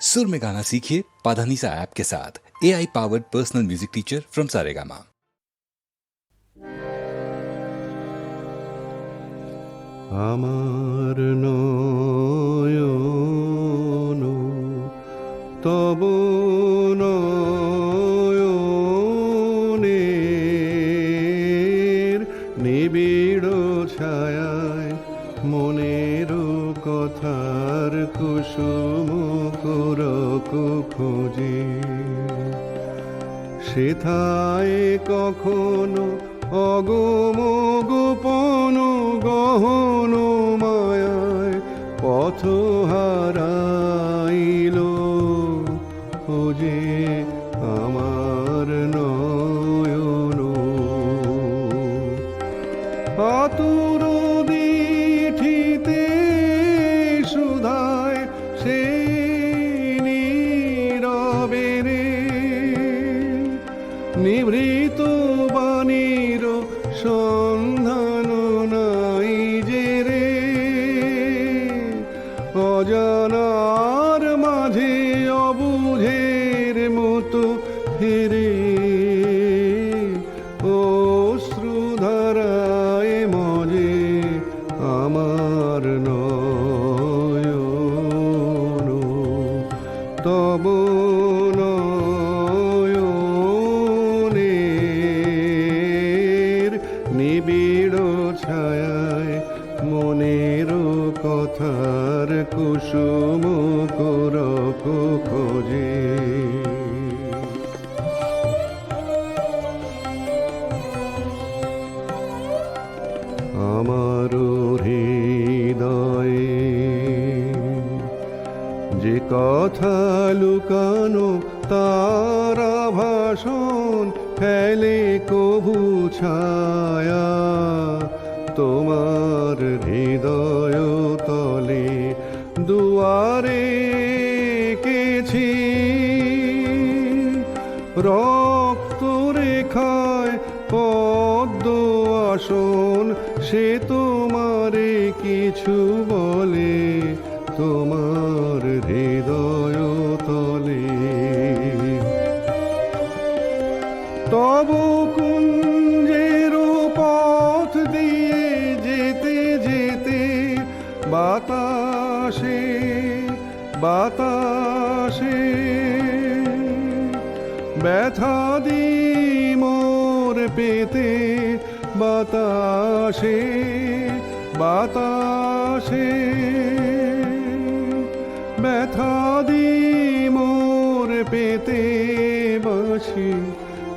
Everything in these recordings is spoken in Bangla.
सुर में गाना सीखिए पाधानीसा ऐप के साथ A I powered personal music teacher from Saregama আমার নয়ন তব নয়নের নিবিড় ছায়ায় মনের কথার কুসুম করক খুঁজি। সেথায় কখনো অগম গোপন গহন মায়ায় পথ হারাইল নিভৃত বাণীর সন্ধান অজানার মাঝে অবুঝের মতো ফিরে। অশ্রুধারায় মজে আমার নয়ন। তব নয়নের নিবিড় ছায়ায় মনের কথার কুসুম করক খোঁজে। আমার হৃদয়ে যে কথা লুকানো তারা ভাষণ ফেলে কভু ছায়া, তোমার হৃদয় তলে দুয়ারে কেছি। রক্ত রেখায় পদ্ম আসন, সে তোমারে কিছু বলে, তোমার তব কুঞ্জের পথ দিয়ে যেতে যেতে বাতাসে বাতাসে ব্যথা দি মোর পেতে বাতাসে বাতাসে ব্যথা দি মোর পেতে বাসি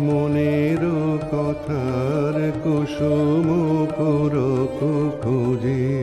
মনের কথার কুসুম পুরক খুঁজে।